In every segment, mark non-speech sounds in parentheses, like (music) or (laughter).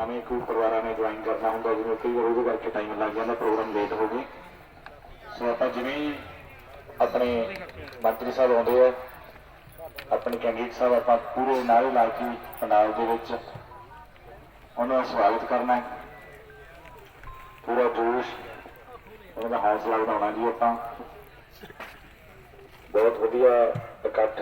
ਨਵੇਂ ਕੋਈ ਪਰਿਵਾਰਾਂ ਨੇ ਜੁਆਇਨ ਕਰਨਾ ਹੁੰਦਾ, ਜਿਵੇਂ ਕਈ ਵਾਰ ਉਹਦੇ ਕਰਕੇ ਟਾਈਮ ਲੱਗ ਜਾਂਦਾ ਪ੍ਰੋਗਰਾਮ ਲੇਟ ਹੋ ਗਏ। ਸੋ ਆਪਾਂ ਜਿਵੇਂ ਆਪਣੇ ਮੰਤਰੀ ਸਾਹਿਬ ਆਉਂਦੇ ਆ, ਆਪਣੇ ਕੈਂਡੀਡੇਟ ਸਾਹਿਬ, ਆਪਾਂ ਪੂਰੇ ਨਾਰੇ ਲਾ ਕੇ ਪੰਜਾਬ ਦੇ ਵਿੱਚ ਉਹਨਾਂ ਦਾ ਸਵਾਗਤ ਕਰਨਾ ਹੈ। ਪੂਰਾ ਜੋਸ਼, ਉਹਨਾਂ ਦਾ ਹੌਸਲਾ ਵਧਾਉਣਾ ਜੀ ਆਪਾਂ। ਬਹੁਤ ਵਧੀਆ ਇਕੱਠ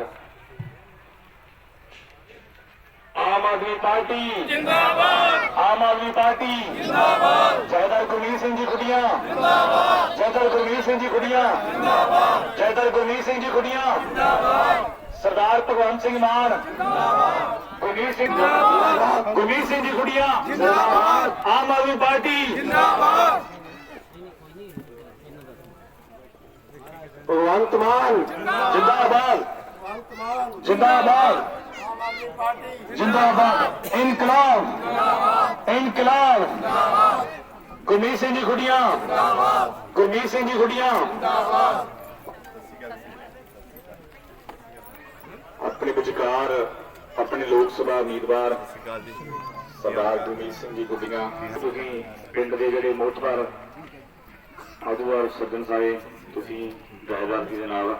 ਆਮ ਆਦਮੀ ਪਾਰਟੀ ਜਿੰਦਾਬਾਦ ਆਮ ਆਦਮੀ ਪਾਰਟੀ ਜਿੰਦਾਬਾਦ ਜੈਦਰ ਗੁਰਮੀਤ ਸਿੰਘ ਜੀ ਖੁੱਡੀਆਂ ਜਿੰਦਾਬਾਦ ਜੈਦਰ ਗੁਰਮੀਤ ਸਿੰਘ ਜੀ ਖੁੱਡੀਆਂ ਜਿੰਦਾਬਾਦ ਜੈਦਰ ਗੁਰਮੀਤ ਸਿੰਘ ਜੀ ਖੁੱਡੀਆਂ ਜਿੰਦਾਬਾਦ ਸਰਦਾਰ ਭਗਵੰਤ ਸਿੰਘ ਮਾਨ ਜਿੰਦਾਬਾਦ ਗੁਰਮੀਤ ਸਿੰਘ ਗੁਰਮੀਤ ਸਿੰਘ ਜੀ ਖੁੱਡੀਆਂ ਜਿੰਦਾਬਾਦ ਆਮ ਆਦਮੀ ਪਾਰਟੀ ਜਿੰਦਾਬਾਦ ਭਗਵੰਤ ਮਾਨ ਜਿੰਦਾਬਾਦ ਜਿੰਦਾਬਾਦ। ਜਿੰਦਾਬਾਦ ਇਨਕਲਾਬ। ਇਨਕਲਾਬ। ਗੁਰਮੀਤ ਸਿੰਘ ਜੀ ਖੁੱਡੀਆਂ। ਗੁਰਮੀਤ ਸਿੰਘ ਜੀ ਆਪਣੇ ਵਿਚਕਾਰ, ਆਪਣੇ ਲੋਕ ਸਭਾ ਉਮੀਦਵਾਰ ਸਰਦਾਰ ਗੁਰਮੀਤ ਸਿੰਘ ਜੀ ਖੁੱਡੀਆਂ, ਤੁਸੀਂ ਪਿੰਡ ਦੇ ਜਿਹੜੇ ਮੋਤਬਰ ਆਦੂਵਾਰ ਸੱਜਣ ਸਾਰੇ ਤੁਸੀਂ ਜਾਇਦਾਦ ਦੇ ਨਾਲ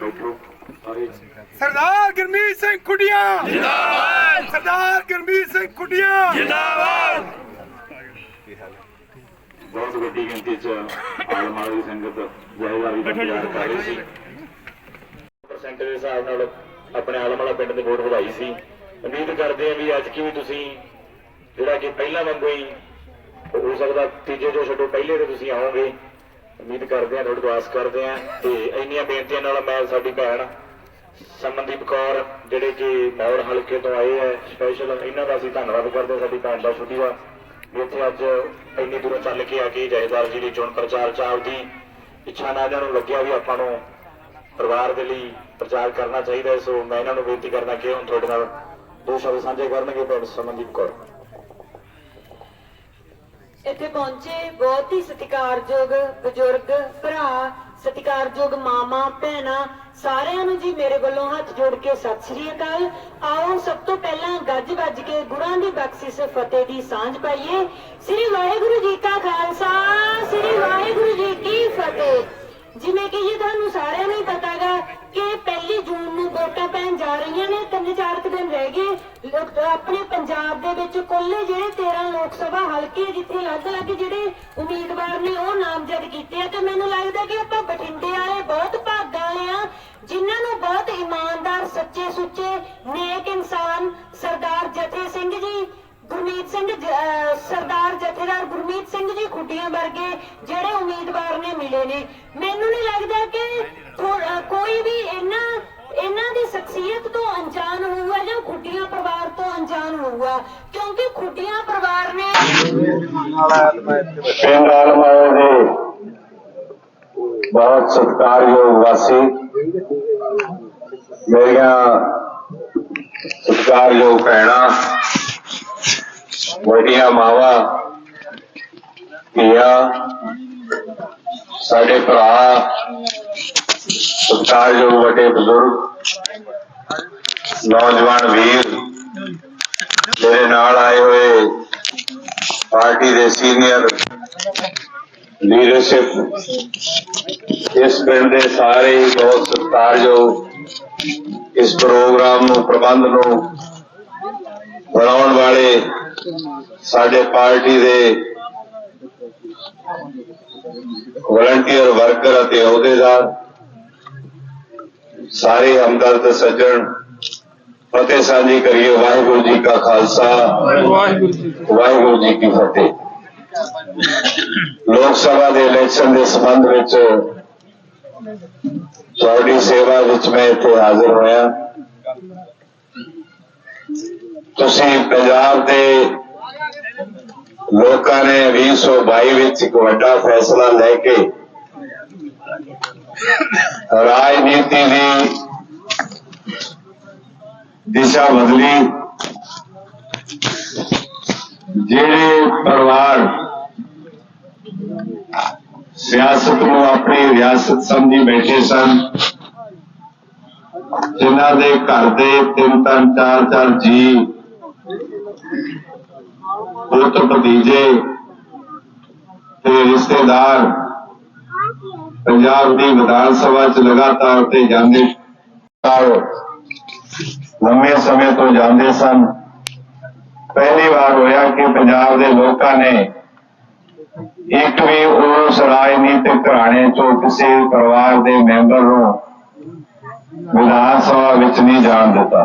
ਬੈਠੋ। ਸਰਦਾਰ ਗੁਰਮੀਤ ਸਿੰਘ ਕੁੜੀਆਂ ਜਿੰਦਾਬਾਦ। ਸਰਦਾਰ ਗੁਰਮੀਤ ਸਿੰਘ ਕੁੜੀਆਂ ਜਿੰਦਾਬਾਦ। ਬਹੁਤ ਵੱਡੀ ਗਿਣਤੀ ਚ ਆਲਮ ਵਾਲੀ ਸੰਗਤ ਜਾਇਦਾਰੀ ਦਾ ਇੰਤਜ਼ਾਰ ਕਰ ਰਹੀ ਸੀ। ਪਰਸੈਂਟ ਦੇ ਹਿਸਾਬ ਨਾਲ ਆਪਣੇ ਆਲਮ ਵਾਲਾ ਪਿੰਡ ਦੇ ਵੋਟ ਵਧਾਈ ਸੀ। ਉਮੀਦ ਕਰਦੇ ਹਾਂ ਵੀ ਅੱਜ ਕੀ ਵੀ ਤੁਸੀਂ ਜਿਹੜਾ ਕਿ ਪਹਿਲਾਂ ਵਾਂਗੂ ਹੀ ਹੋ ਸਕਦਾ ਤੀਜੇ ਜੋ ਛੱਡੋ ਪਹਿਲੇ ਤੇ ਤੁਸੀਂ ਆਓਗੇ। ਉਮੀਦ ਕਰਦੇ ਹਾਂ ਤੁਹਾਡੇ ਤੋਂ ਆਸ ਕਰਦੇ ਹਾਂ ਤੇ ਇੰਨੀਆਂ ਬੇਨਤੀਆਂ ਨਾਲ ਮੈਂ ਸਾਡੀ ਭੈਣ ਸਮਨਦੀਪ ਕੌਰ, ਜਿਹੜੇ ਕਿ ਮੌੜ ਹਲਕੇ ਤੋਂ ਆਏ ਹੈ ਸਪੈਸ਼ਲ ਇਹਨਾਂ ਦਾ ਅਸੀਂ ਧੰਨਵਾਦ ਕਰਦੇ ਸਾਡੀ ਭੈਣ ਦਾ ਛੁੱਟੀ ਦਾ ਇੱਥੇ ਅੱਜ ਇੰਨੀ ਦੂਰੋਂ ਚੱਲ ਕੇ ਆ ਕੇ ਜਹੇਦਾਰ ਜੀ ਦੀ ਚੋਣ ਪ੍ਰਚਾਰ ਚ ਆਪਦੀ ਇੱਛਾ ਨਾਲ ਇਹਨਾਂ ਨੂੰ ਲੱਗਿਆ ਵੀ ਆਪਾਂ ਨੂੰ ਪਰਿਵਾਰ ਦੇ ਲਈ ਪ੍ਰਚਾਰ ਕਰਨਾ ਚਾਹੀਦਾ ਹੈ। ਸੋ ਮੈਂ ਇਹਨਾਂ ਨੂੰ ਬੇਨਤੀ ਕਰਦਾ ਕਿ ਹੁਣ ਤੁਹਾਡੇ ਨਾਲ ਦੋ ਸ਼ਬਦ ਸਾਂਝੇ ਕਰਨਗੇ, ਭੈਣ ਸਮਨਦੀਪ ਕੌਰ ਇੱਥੇ ਪਹੁੰਚੇ ਬਹੁਤ ਹੀ ਸਤਿਕਾਰਯੋਗ ਬਜ਼ੁਰਗ ਭਰਾ, ਸਤਿਕਾਰਯੋਗ ਮਾਮਾ, ਭੈਣਾਂ, ਸਾਰਿਆਂ ਨੂੰ ਜੀ ਮੇਰੇ ਵੱਲੋਂ ਹੱਥ ਜੋੜ ਕੇ ਸਤਿ ਸ੍ਰੀ ਅਕਾਲ। ਆਓ ਸਭ ਤੋਂ ਪਹਿਲਾਂ ਗੱਜ ਵੱਜ ਕੇ ਗੁਰਾਂ ਦੀ ਬਖਸ਼ਿਸ਼ ਫਤਿਹ ਦੀ ਸਾਂਝ ਪਾਈਏ। ਸ੍ਰੀ ਵਾਹਿਗੁਰੂ ਜੀ ਕਾ ਖਾਲਸਾ, ਸ੍ਰੀ ਵਾਹਿਗੁਰੂ ਜੀ ਕੀ ਫਤਿਹ। ਜਿਵੇਂ ਕਿ ਇਹ ਤੁਹਾਨੂੰ ਸਾਰਿਆਂ ਪੰਜਾਬ ਦੇ ਵਿੱਚ ਕੁੱਲ ਜਿਹੜੇ 13 ਲੋਕ ਸਭਾ ਹਲਕੇ ਜਿੱਥੇ ਅਲੱਗ-ਅਲੱਗ ਜਿਹੜੇ ਉਮੀਦਵਾਰ ਨੇ ਉਹ ਨਾਮਜ਼ਦ ਕੀਤੇ ਆ ਤੇ ਮੈਨੂੰ ਲੱਗਦਾ ਕਿ ਆਪਾਂ ਬਠਿੰਡੇ ਵਾਲੇ ਬਹੁਤ ਭਾਗਾਂ ਵਾਲੇ ਆ, ਜਿਨ੍ਹਾਂ ਨੂੰ ਬਹੁਤ ਇਮਾਨਦਾਰ, ਸੱਚੇ ਸੁੱਚੇ, ਨੇਕ ਇਨਸਾਨ ਸਰਦਾਰ ਜਥੇ ਸਿੰਘ ਜੀ, ਗੁਰਮੀਤ ਸਿੰਘ ਸਰਦਾਰ ਜਥੇਦਾਰ ਗੁਰਮੀਤ ਸਿੰਘ ਜੀ ਖੁੱਡੀਆਂ ਵਰਗੇ ਜਿਹੜੇ ਉਮੀਦਵਾਰ ਨੇ ਮਿਲੇ ਨੇ। ਮੈਨੂੰ ਨਹੀਂ ਲੱਗਦਾ ਕਿ ਕੋਈ ਵੀ ਇਹਨਾਂ ਇਹਨਾਂ ਦੀ ਸ਼ਖਸੀਅਤ ਤੋਂ ਅਣਜਾਣ ਹੋਊਗਾ ਜਾਂ ਖੁੱਡੀਆਂ ਪਰਿਵਾਰ ਤੋਂ ਅਣਜਾਣ ਹੋਊਗਾ? ਕਿਉਂਕਿ ਖੁੱਡੀਆਂ ਪਰਿਵਾਰ ਨੇ ਪਿੰਡ ਆਲਮਾਇਆ ਦੇ ਬਹੁਤ ਸਤਿਕਾਰਯੋਗ ਵਾਸੀ, ਮੇਰੀਆਂ ਸਤਿਕਾਰਯੋਗ ਭੈਣਾਂ ਵੱਡੀਆਂ ਮਾਵਾਂ, ਧੀਆਂ, ਸਾਡੇ ਭਰਾ, ਸਤਿਕਾਰਯੋਗ ਵੱਡੇ ਬਜ਼ੁਰਗ ਨੌਜਵਾਨ ਵੀਰ, ਮੇਰੇ ਨਾਲ ਆਏ ਹੋਏ ਪਾਰਟੀ ਦੇ ਸੀਨੀਅਰ ਲੀਡਰਸ਼ਿਪ ਇਸ ਪਿੰਡ ਦੇ ਸਾਰੇ ਹੀ ਬਹੁਤ ਸਤਿਕਾਰਯੋਗ ਇਸ ਪ੍ਰੋਗਰਾਮ ਨੂੰ, ਪ੍ਰਬੰਧ ਨੂੰ ਬਣਾਉਣ ਵਾਲੇ ਸਾਡੇ ਪਾਰਟੀ ਦੇ ਵਲੰਟੀਅਰ ਵਰਕਰ ਅਤੇ ਅਹੁਦੇਦਾਰ ਸਾਰੇ ਹਮਦਰਦ ਸੱਜਣ ਫਤਿਹ ਸਾਂਝੀ ਕਰੀਏ ਵਾਹਿਗੁਰੂ ਜੀ ਕਾ ਖਾਲਸਾ। ਵਾਹਿਗੁਰੂ ਜੀ ਕੀ ਫਤਿਹ। ਲੋਕ ਸਭਾ ਦੇ ਇਲੈਕਸ਼ਨ ਦੇ ਸੰਬੰਧ ਵਿੱਚ ਤੁਹਾਡੀ ਸੇਵਾ ਵਿੱਚ ਮੈਂ ਇੱਥੇ ਹਾਜ਼ਰ ਹੋਇਆ। ਤੁਸੀਂ ਪੰਜਾਬ ਦੇ ਲੋਕਾਂ ਨੇ 2022 ਵਿੱਚ ਇੱਕ ਵੱਡਾ ਫੈਸਲਾ ਲੈ ਕੇ ਰਾਜਨੀਤੀ ਦੀ ਦਿਸ਼ਾ ਬਦਲੀ ਜਿਹੜੇ ਪਰਿਵਾਰ ਸਿਆਸਤ ਨੂੰ ਆਪਣੀ ਰਿਆਸਤ ਸਮਝੀ ਬੈਠੇ ਸਨ ਜਿਨ੍ਹਾਂ ਦੇ ਘਰ ਦੇ ਤਿੰਨ ਤਿੰਨ ਚਾਰ ਚਾਰ ਜੀ ਪੁੱਤ ਭਤੀਜੇ ਤੇ ਰਿਸ਼ਤੇਦਾਰ ਪੰਜਾਬ ਦੀ ਵਿਧਾਨ ਸਭਾ ਚ ਲਗਾਤਾਰ ਤੇ ਜਾਂਦੇ ਲੰਮੇ ਸਮੇਂ ਤੋਂ ਜਾਂਦੇ ਸਨ। ਪਹਿਲੀ ਵਾਰ ਹੋਇਆ ਕਿ ਪੰਜਾਬ ਦੇ ਲੋਕਾਂ ਨੇ ਇੱਕ ਵੀ ਉਸ ਰਾਜਨੀਤਿਕ ਘਰਾਣੇ ਚੋਂ ਕਿਸੇ ਪਰਿਵਾਰ ਦੇ ਮੈਂਬਰ ਨੂੰ ਵਿਧਾਨ ਸਭਾ ਵਿੱਚ ਨਹੀਂ ਜਾਣ ਦਿੱਤਾ।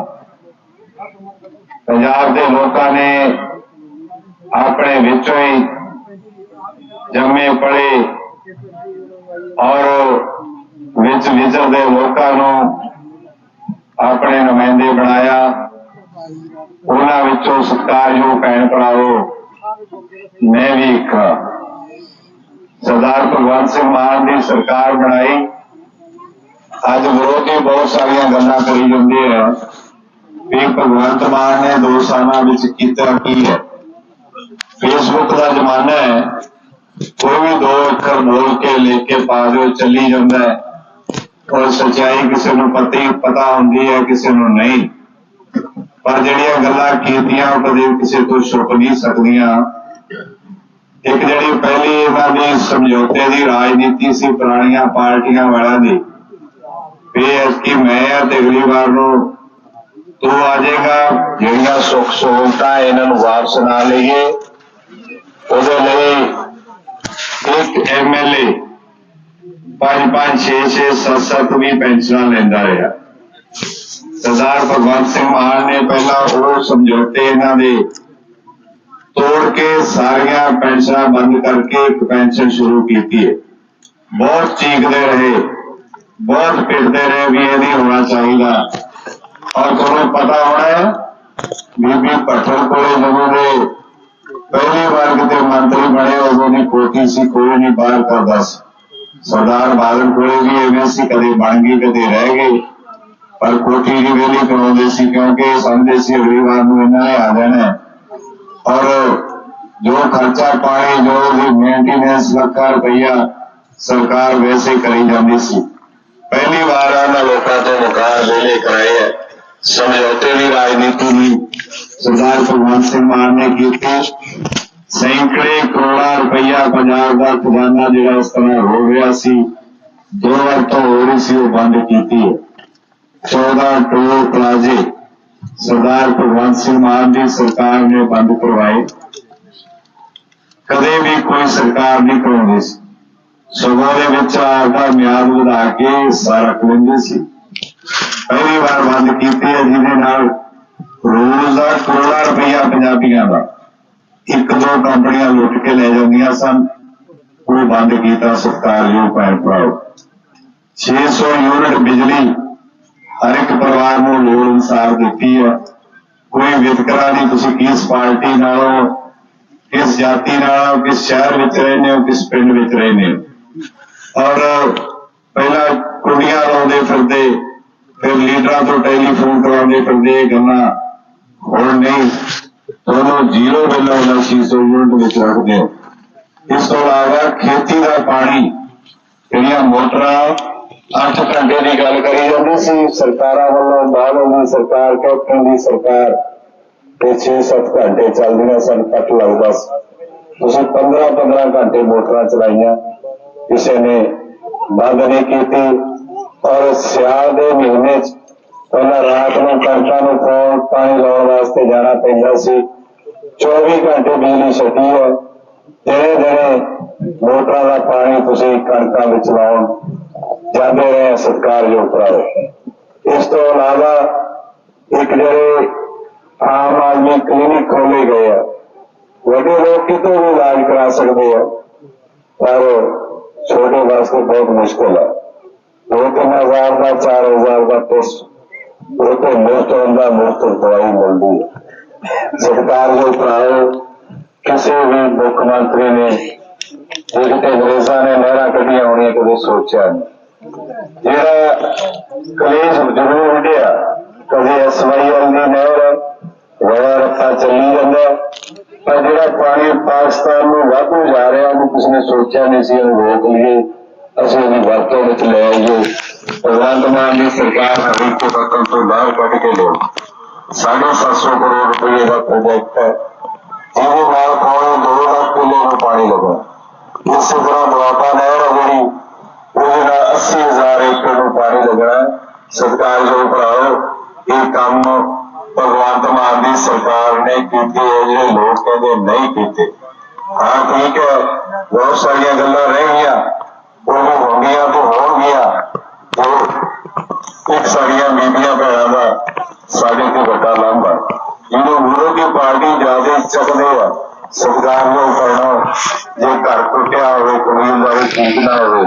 ਪੰਜਾਬ ਦੇ ਲੋਕਾਂ ਨੇ ਆਪਣੇ ਵਿੱਚੋਂ ਹੀ ਜੰਮੇ ਪੜੇ ਔਰ ਵਿੱਚ ਵਿਚਰਦੇ ਲੋਕਾਂ ਨੂੰ ਆਪਣੇ ਨੁਮਾਇੰਦੇ ਬਣਾਇਆ। ਉਹਨਾਂ ਵਿੱਚੋਂ ਸਤਿਕਾਰਯੋਗ ਭੈਣ ਭਰਾਵੋ ਮੈਂ ਵੀ ਇੱਕ ਸਰਦਾਰ ਭਗਵੰਤ ਸਿੰਘ ਮਾਨ ਦੀ ਸਰਕਾਰ ਬਣਾਈ। ਅੱਜ ਵਿਰੋਧੀ ਬਹੁਤ ਸਾਰੀਆਂ ਗੱਲਾਂ ਕਰੀ ਜਾਂਦੇ ਆ। ਵੀ ਭਗਵੰਤ ਮਾਨ ਨੇ ਦੋ ਸਾਲਾਂ ਵਿੱਚ ਕੀਤਾ ਕੀ ਹੈ? ਫੇਸਬੁੱਕ ਦਾ ਜ਼ਮਾਨਾ ਹੈ। ਕੋਈ ਵੀ ਦੋ ਅੱਖਰ ਬੋਲ ਕੇ ਲੈ ਕੇ ਪਾ ਚੱਲੀ ਜਾਂਦਾ ਹੈ। ਔਰ ਸੱਚਾਈ ਕਿਸੇ ਨੂੰ ਪਤੀ ਪਤਾ ਹੁੰਦੀ ਹੈ, ਕਿਸੇ ਨੂੰ ਨਹੀਂ। ਪਰ ਜਿਹੜੀਆਂ ਗੱਲਾਂ ਕੀਤੀਆਂ ਕਦੇ ਕਿਸੇ ਤੋਂ ਛੁਪ ਨਹੀਂ ਸਕਦੀਆਂ। ਇੱਕ ਜਿਹੜੀ ਪਹਿਲੀ ਇਹਨਾਂ ਦੀ ਸਮਝੌਤੇ ਦੀ ਰਾਜਨੀਤੀ ਸੀ ਪੁਰਾਣੀਆਂ ਪਾਰਟੀਆਂ ਵਾਲਿਆਂ ਦੀ ਵੀ ਕਿ ਮੈਂ ਆ ਤੇ ਅਗਲੀ ਵਾਰ ਨੂੰ ਤੂੰ ਆ ਜਾਏਗਾ। ਜਿਹੜੀਆਂ ਸੁੱਖ ਸਹੂਲਤਾਂ ਇਹਨਾਂ ਨੂੰ ਵਾਪਸ ਨਾ ਲਈਏ, ਉਹਦੇ ਲਈ ਐਮਐਲਏ ਪੰਜ ਪੰਜ ਛੇ ਛੇ ਸੱਤ ਸੱਤ ਵੀ ਪੈਨਸ਼ਨਾਂ ਲੈਂਦਾ ਰਿਹਾ ਸਰਦਾਰ ਭਗਵੰਤ ਸਿੰਘ ਮਾਨ ਨੇ ਪਹਿਲਾਂ ਉਹ ਸਮਝੌਤੇ ਇਹਨਾਂ ਦੇ ਤੋੜ ਕੇ ਸਾਰੀਆਂ ਪੈਨਸ਼ਨਾਂ ਬੰਦ ਕਰਕੇ ਇੱਕ ਪੈਨਸ਼ਨ ਸ਼ੁਰੂ ਕੀਤੀ ਹੈ ਬਹੁਤ ਚੀਕਦੇ ਰਹੇ ਬਹੁਤ ਪਿੱਟਦੇ ਰਹੇ ਵੀ ਇਹ ਨਹੀਂ ਹੋਣਾ ਚਾਹੀਦਾ ਔਰ ਤੁਹਾਨੂੰ ਪਤਾ ਹੋਣਾ ਹੈ ਬੀਬੀ ਪੱਠਲ ਕੋਲੇ ਜਦੋਂ ਦੇ ਪਹਿਲੀ ਵਾਰ ਕਿਤੇ ਮੰਤਰੀ ਬਣੇ ਉਦੋਂ ਦੀ ਕੋਠੀ ਸੀ ਕੋਈ ਨਹੀਂ ਬਾਹਰ ਕਰਦਾ ਸੀ ਸਰਦਾਰ ਬਾਦਲ ਕੋਲੇ ਵੀ ਐਵੇਂ ਸੀ ਕਦੇ ਬਣ ਗਈ ਕਦੇ ਰਹਿ ਗਈ ਪਰ ਕੋਠੀ ਦੀ ਵੇਲੀ ਕਰਾਉਂਦੇ ਸੀ ਕਿਉਂਕਿ ਸਮਝਦੇ ਸੀ ਅਗਲੀ ਵਾਰ ਨੂੰ ਇਹਨਾਂ ਨੇ ਆ ਜਾਣਾ ਹੈ। ਔਰ ਜੋ ਖਰਚਾ ਪਾਣੀ ਜੋ ਵੀ ਮੇਨਟੇਨੈਂਸ ਲੱਖਾਂ ਰੁਪਈਆ ਸਰਕਾਰ ਵੈਸੇ ਕਰੀ ਜਾਂਦੀ ਸੀ ਪਹਿਲੀ ਵਾਰ ਇਹਨਾਂ ਲੋਕਾਂ ਤੋਂ ਮਕਾਨ ਵੇਲੇ ਕਰਾਏ ਹੈ ਸਮਝੌਤੇ ਦੀ ਸੈਂਕੜੇ ਕਰੋੜਾਂ ਰੁਪਈਆ ਪੰਜਾਬ ਦਾ ਖਜ਼ਾਨਾ ਜਿਹੜਾ ਇਸ ਤਰ੍ਹਾਂ ਹੋ ਗਿਆ ਸੀ, ਦੋ ਵਾਰ ਤੋਂ ਹੋ ਰਹੀ ਸੀ, ਉਹ ਬੰਦ ਕੀਤੀ ਹੈ। 14 ਟੋਲ ਪਲਾਜ਼ੇ ਸਰਦਾਰ ਭਗਵੰਤ ਸਿੰਘ ਮਾਨ ਦੀ ਸਰਕਾਰ ਨੇ ਬੰਦ ਕਰਵਾਏ। ਕਦੇ ਵੀ ਕੋਈ ਸਰਕਾਰ ਨਹੀਂ ਕਰਵਾਉਂਦੀ ਸੀ। ਸਗੋਂ ਦੇ ਵਿੱਚ ਆਪਦਾ ਮਿਆਦ ਵਧਾ ਕੇ ਹਿੱਸਾ ਰੱਖ ਲੈਂਦੇ ਸੀ। ਪਹਿਲੀ ਵਾਰ ਬੰਦ ਕੀਤੀ ਹੈ, ਜਿਹਦੇ ਨਾਲ ਰੋਜ਼ ਦਾ ਕਰੋੜਾਂ ਰੁਪਈਆ ਪੰਜਾਬੀਆਂ ਦਾ ਇੱਕ ਦੋ ਕੰਪਨੀਆਂ ਲੁੱਟ ਕੇ ਲੈ ਜਾਂਦੀਆਂ ਸਨ। ਉਹ ਬੰਦ ਕੀਤਾ ਸਤਿਕਾਰਯੋਗ ਭੈਣ ਭਰਾਓ। 600 ਯੂਨਿਟ ਬਿਜਲੀ ਹਰ ਇੱਕ ਪਰਿਵਾਰ ਨੂੰ ਲੋੜ ਅਨੁਸਾਰ ਦਿੱਤੀ ਹੈ ਕੋਈ ਵਿਤਕਰਾ ਨਹੀਂ, ਤੁਸੀਂ ਕਿਸ ਪਾਰਟੀ ਨਾਲੋਂ ਕਿਸ ਜਾਤੀ ਨਾਲੋਂ ਕਿਸ ਸ਼ਹਿਰ ਵਿੱਚ ਰਹਿੰਦੇ ਹੋ? ਕਿਸ ਪਿੰਡ ਵਿੱਚ ਰਹਿੰਦੇ ਹੋ? ਔਰ ਪਹਿਲਾਂ ਕੁੜੀਆਂ ਲਾਉਂਦੇ ਫਿਰਦੇ, ਫਿਰ ਲੀਡਰਾਂ ਤੋਂ ਟੈਲੀਫੋਨ ਕਰਾਉਂਦੇ ਫਿਰਦੇ ਇਹ ਗੱਲਾਂ ਹੁਣ ਨਹੀਂ। ਤੁਹਾਨੂੰ ਜ਼ੀਰੋ ਬਿੱਲ ਆਉਂਦਾ 600 ਯੂਨਿਟ ਵਿੱਚ ਰੱਖਦੇ ਹੋ ਇਸ ਤੋਂ ਇਲਾਵਾ ਖੇਤੀ ਦਾ ਪਾਣੀ, ਜਿਹੜੀਆਂ ਮੋਟਰਾਂ 8 ਘੰਟੇ ਦੀ ਗੱਲ ਕਰੀ ਜਾਂਦੀ ਸੀ, ਸਰਕਾਰਾਂ ਵੱਲੋਂ ਬਾਅਦ ਦੀ ਸਰਕਾਰ, ਕੈਪਟਨ ਦੀ ਸਰਕਾਰ, ਤੇ 6-7 ਘੰਟੇ ਚੱਲਦੀਆਂ ਸਨ ਕੱਟ ਲੱਗਦਾ ਸੀ ਤੁਸੀਂ 15-15 ਘੰਟੇ ਮੋਟਰਾਂ ਚਲਾਈਆਂ, ਕਿਸੇ ਨੇ ਬੰਦ ਨਹੀਂ ਕੀਤੀ, ਔਰ ਸਿਆਲ ਦੇ ਮਹੀਨੇ ਚ ਪਹਿਲਾਂ ਰਾਤ ਨੂੰ ਕਣਕਾਂ ਨੂੰ ਪਾਉਣ ਪਾਣੀ ਲਾਉਣ ਵਾਸਤੇ ਜਾਣਾ ਪੈਂਦਾ ਸੀ। 24 ਘੰਟੇ ਬਿਜਲੀ ਛੱਡੀ ਹੈ। ਜਿਹੜੇ ਜਿਹੜੇ ਮੋਟਰਾਂ ਦਾ ਪਾਣੀ ਤੁਸੀਂ ਕਣਕਾਂ ਵਿੱਚ ਲਾਉਣ ਜਾਂਦੇ ਰਹੇ, ਸਤਿਕਾਰਯੋਗ ਭਰਾਓ ਇਸ ਤੋਂ ਇਲਾਵਾ ਇੱਕ ਜਿਹੜੇ ਆਮ ਆਦਮੀ ਕਲੀਨਿਕ ਖੋਲੇ ਗਏ ਆ। ਵੱਡੇ ਲੋਕ ਕਿਤੋਂ ਵੀ ਇਲਾਜ ਕਰਾ ਸਕਦੇ ਆ। ਪਰ ਛੋਟੇ ਵਾਸਤੇ ਬਹੁਤ ਮੁਸ਼ਕਲ ਹੈ ਦੋ ਤਿੰਨ ਹਜ਼ਾਰ ਦਾ, ਚਾਰ ਹਜ਼ਾਰ ਦਾ ਟੈਸਟ ਉਹ ਤੋਂ ਮੁਫਤ ਹੁੰਦਾ ਮੁਫਤ ਦਵਾਈ ਮਿਲਦੀ ਹੈ ਸਤਿਕਾਰਯੋਗ ਭਰਾਓ ਕਿਸੇ ਵੀ ਮੁੱਖ ਮੰਤਰੀ ਨੇ ਜਿਹੜੇ ਅੰਗਰੇਜ਼ਾਂ ਨੇ ਨਹਿਰਾਂ ਕੱਢੀਆਂ ਹੋਣੀਆਂ ਕਦੇ ਸੋਚਿਆ ਨਹੀਂ ਜਿਹੜਾ ਕਲੇਸ਼ ਜ਼ਰੂਰ ਹੁੰਦਿਆ ਕਦੇ ਐਸਵਾਈਐਲ ਦੀ ਨਹਿਰ ਵੜਾ ਰੱਖਾ ਚੱਲੀ ਜਾਂਦਾ ਪਰ ਜਿਹੜਾ ਪਾਣੀ ਪਾਕਿਸਤਾਨ ਨੂੰ ਵਾਧੂ ਜਾ ਰਿਹਾ ਉਹਨੂੰ ਕਿਸੇ ਨੇ ਸੋਚਿਆ ਨਹੀਂ ਸੀ ਉਹਨੂੰ ਰੋਕ ਲਈਏ ਅਸੀਂ ਉਹਦੀ ਵਰਤੋਂ ਵਿੱਚ ਲੈ ਆਈਏ ਭਗਵੰਤ ਮਾਨ ਦੀ ਸਰਕਾਰ ਹਰੀ ਕੋ ਬਤਨ ਤੋਂ ਬਾਹਰ ਕੱਢ ਕੇ ਲਿਓ 750 ਕਰੋੜ ਰੁਪਏ ਦਾ ਪ੍ਰੋਜੈਕਟ ਹੈ ਜਿਹਦੇ ਨਾਲ ਪੌਣੇ 2 ਲੱਖ ਕਿੱਲੇ ਨੂੰ ਪਾਣੀ ਲੱਗਾ ਇਸੇ ਤਰ੍ਹਾਂ ਦੁਆਬਾ ਨਹਿਰ ਹੈ ਜਿਹੜੀ ਉਹਦੇ ਨਾਲ 80000 ਏਕੜ ਨੂੰ ਪਾਣੀ ਲੱਗਣਾ ਸਤਿਕਾਰਯੋਗ ਭਰਾਓ ਇਹ ਕੰਮ ਭਗਵੰਤ ਮਾਨ ਦੀ ਸਰਕਾਰ ਨੇ ਕੀਤੇ ਹੈ ਜਿਹੜੇ ਲੋਕ ਕਹਿੰਦੇ ਨਹੀਂ ਕੀਤੇ ਹਾਂ ਠੀਕ ਹੈ ਬਹੁਤ ਸਾਰੀਆਂ ਗੱਲਾਂ ਰਹਿ ਸਰਕਾਰ ਨੂੰ ਕਰਨਾ ਜੇ ਘਰ ਟੁੱਟਿਆ ਹੋਵੇ ਕਬੀਲਦਾਰੀ ਠੀਕ ਨਾ ਹੋਵੇ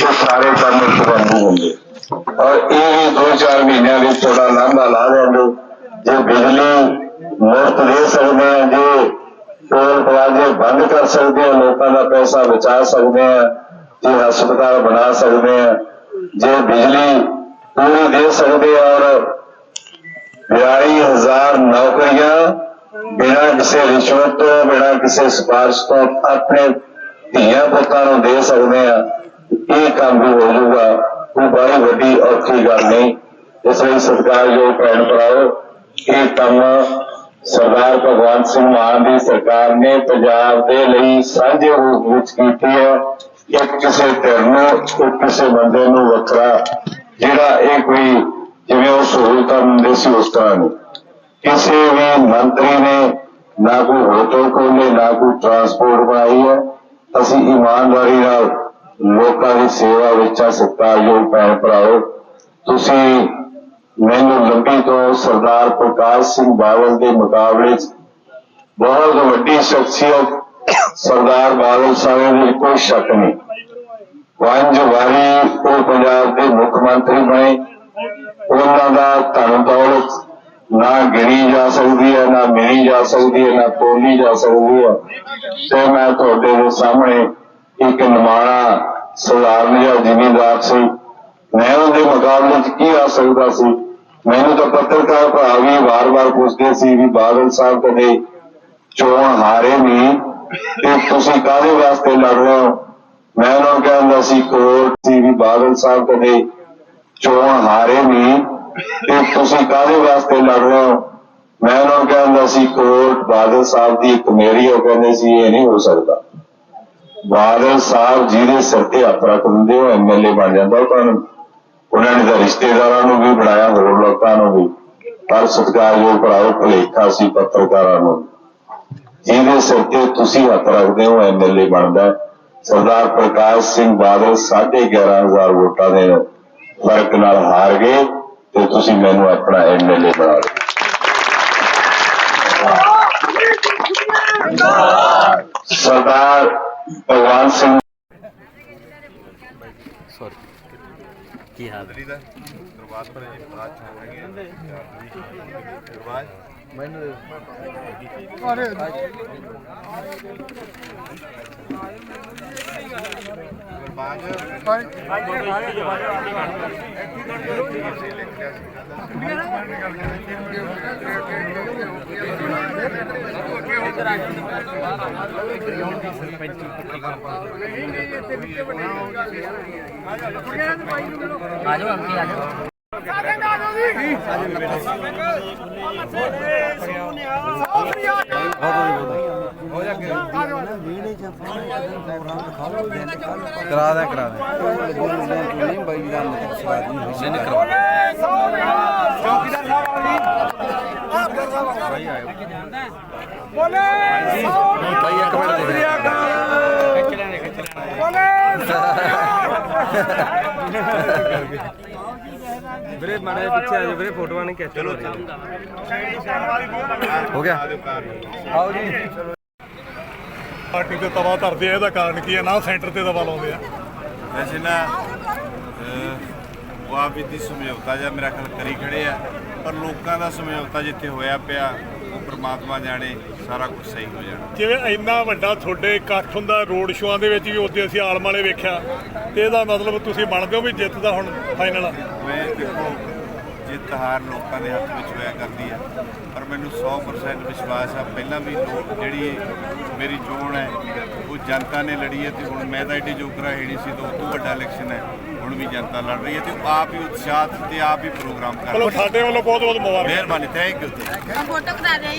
ਤੇ ਸਾਰੇ ਕੰਮ ਸੁਗੰਧੀ ਹੁੰਦੇ। ਔਰ ਇਹ ਦੋ ਚਾਰ ਮਹੀਨਿਆਂ ਵਿੱਚ ਥੋੜਾ ਲਾਂਭਾ ਲਾ ਦੇਣਗੇ ਜੇ ਬਿਜਲੀ ਮੁਫਤ ਦੇ ਸਕਦੇ ਆ ਜੇ ਟੋਲ ਪਲਾਜ਼ੇ ਬੰਦ ਕਰ ਸਕਦੇ ਆ ਲੋਕਾਂ ਦਾ ਪੈਸਾ ਬਚਾ ਸਕਦੇ ਆ ਜੇ ਹਸਪਤਾਲ ਬਣਾ ਸਕਦੇ ਆ ਜੇ ਬਿਜਲੀ ਪੂਰੀ ਦੇ ਸਕਦੇ ਆ ਔਰ 42000 ਨੌਕਰੀਆਂ ਬਿਨਾਂ ਕਿਸੇ ਰਿਸ਼ਵਤ ਤੋਂ, ਬਿਨਾਂ ਕਿਸੇ ਸਿਫਾਰਿਸ਼ ਤੋਂ ਆਪਣੇ ਧੀਆਂ ਪੁੱਤਾਂ ਨੂੰ ਦੇ ਸਕਦੇ ਆ ਇਹ ਕੰਮ ਵੀ ਹੋ ਜਾਊਗਾ। ਉਹ ਬੜੀ ਵੱਡੀ ਔਖੀ ਗੱਲ ਨਹੀਂ। ਇਸ ਲਈ ਸਤਿਕਾਰਯੋਗ ਭੈਣ ਭਰਾਓ, ਇਹ ਕੰਮ ਸਰਦਾਰ ਭਗਵੰਤ ਸਿੰਘ ਮਾਨ ਦੀ ਸਰਕਾਰ ਨੇ ਪੰਜਾਬ ਦੇ ਲਈ ਸਾਂਝੇ ਰੂਪ ਵਿੱਚ ਕੀਤੀ ਹੈ। ਇੱਕ ਕਿਸੇ ਧਿਰ ਨੂੰ, ਇੱਕ ਕਿਸੇ ਬੰਦੇ ਨੂੰ ਵੱਖਰਾ, ਜਿਹੜਾ ਇਹ ਕੋਈ ਜਿਵੇਂ ਉਹ ਸਹੂਲਤਾਂ ਦਿੰਦੇ ਸੀ ਉਸ ਤਰ੍ਹਾਂ ਨਹੀਂ। ਕਿਸੇ ਵੀ ਮੰਤਰੀ ਨੇ ਨਾ ਕੋਈ ਹੋਟਲ ਖੋਲੇ ਨਾ ਕੋਈ ਟਰਾਂਸਪੋਰਟ ਬਣਾਈ ਹੈ, ਅਸੀਂ ਇਮਾਨਦਾਰੀ ਨਾਲ ਲੋਕਾਂ ਦੀ ਸੇਵਾ ਵਿੱਚ ਆ, ਸਤਿਕਾਰਯੋਗ ਭੈਣ ਭਰਾਓ, ਤੁਸੀਂ ਮੈਨੂੰ ਲੰਬੀ ਤੋਂ ਸਰਦਾਰ ਪ੍ਰਕਾਸ਼ ਸਿੰਘ ਬਾਦਲ ਦੇ ਮੁਕਾਬਲੇ 'ਚ ਬਹੁਤ ਵੱਡੀ ਸ਼ਖਸੀਅਤ ਸਰਦਾਰ ਬਾਦਲ ਸਾਹਿਬ ਦੀ ਕੋਈ ਸ਼ੱਕ ਨਹੀਂ। ਪੰਜ ਵਾਰੀ ਉਹ ਪੰਜਾਬ ਦੇ ਮੁੱਖ ਮੰਤਰੀ ਬਣੇ, ਉਹਨਾਂ ਦਾ ਧੰਨ ਦੌਲਤ ਨਾ ਗਿਣੀ ਜਾ ਸਕਦੀ ਹੈ, ਨਾ ਮਿਲੀ ਜਾ ਸਕਦੀ ਹੈ, ਨਾ ਤੋਲੀ ਜਾ ਸਕਦੀ ਹੈ। ਤੇ ਮੈਂ ਤੁਹਾਡੇ ਦੇ ਸਾਹਮਣੇ ਇੱਕ ਨਿਮਾਣਾ ਸਧਾਰਨ ਜਿਹਾ ਜ਼ਿਮੀਂਦਾਰ ਸੀ। ਮੈਂ ਉਹਦੇ ਮੁਕਾਬਲੇ 'ਚ ਕੀ ਆ ਸਕਦਾ ਸੀ? ਮੈਨੂੰ ਤਾਂ ਪੱਤਰਕਾਰ ਭਰਾ ਵੀ ਵਾਰ-ਵਾਰ ਪੁੱਛਦੇ ਸੀ ਵੀ ਬਾਦਲ ਸਾਹਿਬ ਕਦੇ ਚੋਣ ਹਾਰੇ ਨਹੀਂ। ਤੇ ਤੁਸੀਂ ਕਾਹਦੇ ਵਾਸਤੇ ਲੜ ਰਹੇ ਹੋ? ਮੈਂ ਉਹਨਾਂ ਨੂੰ ਕਹਿੰਦਾ ਸੀ ਕੋਰਟ ਸੀ ਵੀ ਬਾਦਲ ਸਾਹਿਬ ਕਦੇ ਚੋਣ ਹਾਰੇ ਨਹੀਂ। ਤੇ ਤੁਸੀਂ ਕਾਹਦੇ ਵਾਸਤੇ ਲੜ ਰਹੇ ਹੋ ਮੈਂ ਉਹਨਾਂ ਨੂੰ ਕਹਿੰਦਾ ਸੀ, ਕੋਰਟ ਬਾਦਲ ਸਾਹਿਬ ਦੀ ਇੱਕ ਉਹ ਕਹਿੰਦੇ ਸੀ, ਇਹ ਨਹੀਂ ਹੋ ਸਕਦਾ। ਬਾਦਲ ਸਾਹਿਬ ਜਿਹਦੇ ਸਿਰ ਤੇ ਹੱਥ ਰੱਖ ਦਿੰਦੇ, ਉਹ ਐਮਐਲਏ ਬਣ ਜਾਂਦਾ ਤੁਹਾਨੂੰ ਉਹਨਾਂ ਨੇ ਤਾਂ ਰਿਸ਼ਤੇਦਾਰਾਂ ਨੂੰ ਵੀ ਬਣਾਇਆ, ਹੋਰ ਲੋਕਾਂ ਨੂੰ ਵੀ। ਪਰ ਸਤਿਕਾਰਯੋਗ ਭਰਾਓ ਭਲੇਖਾ ਸੀ ਪੱਤਰਕਾਰਾਂ ਨੂੰ। ਜਿਹਦੇ ਸਿਰ ਤੇ ਤੁਸੀਂ ਹੱਥ ਰੱਖਦੇ ਹੋ ਐਮਐਲਏ ਬਣਦਾ। ਸਰਦਾਰ ਪ੍ਰਕਾਸ਼ ਸਿੰਘ ਬਾਦਲ 11500 ਵੋਟਾਂ ਦੇ ਫ਼ਰਕ ਨਾਲ ਹਾਰ ਗਏ। ਤੇ ਤੁਸੀਂ ਮੈਨੂੰ ਆਪਣਾ ਐਮਐਲਏ ਬਣਾ ਲਿਆ ਸਰਦਾਰ ਭਗਵਾਨ ਸਿੰਘ ਕੀ ਹਾਲ ਹੈ? ਆ ਜਾਓ ਅੰਕੀ ਆ ਜਾਓ। ਕਰਾ ਦੇ ਕਰਾ ਦੇ। ਨਹੀਂ ਬਾਈ ਦਾ। ਸਵਾਦ ਨਹੀਂ ਨਹੀਂ ਕਰਵਾ ਬਾਈ ਇੱਕ ਮਿੰਟ ਦੇ (laughs) ਵੀਰੇ ਮਾੜੇ ਪਿੱਛੇ ਆ ਜਾ ਵੀਰੇ ਫੋਟੋਆਂ ਨੇ ਖਿੱਚ ਚਲੋ ਹੋ ਗਿਆ ਆਓ ਜੀ। ਪਾਰਟੀ ਤੇ ਤਵਾ ਧਰਦੇ ਆ ਇਹਦਾ ਕਾਰਨ ਕੀ ਹੈ? ਨਾ ਸੈਂਟਰ ਤੇ ਤਵਾ ਲਾਉਂਦੇ ਆ। ਵੈਸੇ ਨਾ ਅਹ, ਉਹ ਆਪ ਦੀ ਸਮਝੌਤਾ ਜਾਂ ਮੇਰਾ ਖਿਆਲ ਕਰੀ ਖੜੇ ਆ ਪਰ ਲੋਕਾਂ ਦਾ ਸਮਝੌਤਾ ਜਿੱਥੇ ਹੋਇਆ ਪਿਆ ਉਹ ਪ੍ਰਮਾਤਮਾ ਜਾਣੇ। ਸਾਰਾ ਕੁਝ ਸਹੀ ਹੋ ਜਾਣਾ। ਜਿਵੇਂ ਇੰਨਾ ਵੱਡਾ ਤੁਹਾਡੇ ਇਕੱਠ ਹੁੰਦਾ ਰੋਡ ਸ਼ੋਆਂ ਦੇ ਵਿੱਚ ਵੀ ਉੱਥੇ ਅਸੀਂ ਆਲਮ ਵਾਲੇ ਵੇਖਿਆ ਤੇ ਇਹਦਾ ਮਤਲਬ ਤੁਸੀਂ ਮੰਨਦੇ ਹੋ ਵੀ ਜਿੱਤ ਦਾ ਹੁਣ ਫਾਈਨਲ ਆ? ਮੈਂ ਦੇਖੋ ਜਿੱਤ ਹਾਰ ਲੋਕਾਂ ਦੇ ਹੱਥ ਵਿੱਚ ਹੋਇਆ ਕਰਦੀ ਹੈ ਪਰ ਮੈਨੂੰ 100% ਵਿਸ਼ਵਾਸ ਆ ਪਹਿਲਾਂ ਵੀ ਲੋਕ ਜਿਹੜੀ ਮੇਰੀ ਚੋਣ ਹੈ ਉਹ ਜਨਤਾ ਨੇ ਲੜੀ ਹੈ ਤੇ ਹੁਣ ਮੈਂ ਤਾਂ ਏਡੀ ਜੋਗਰਾ ਹੈ ਨਹੀਂ ਸੀ ਤਾਂ ਉਹ ਤੋਂ ਵੱਡਾ ਇਲੈਕਸ਼ਨ ਹੈ ਹੁਣ ਵੀ ਜਨਤਾ ਲੜ ਰਹੀ ਹੈ ਤੇ ਉਹ ਆਪ ਹੀ ਉਤਸ਼ਾਹਤ ਤੇ ਆਪ ਹੀ ਪ੍ਰੋਗਰਾਮ ਕਰ ਰਹੇ ਸਾਡੇ ਵੱਲੋਂ ਬਹੁਤ ਬਹੁਤ ਮੁਬਾਰਕ। ਮਿਹਰਬਾਨੀ ਥੈਂਕ ਯੂ ਫੋਟੋ ਕਰਾ ਦੇ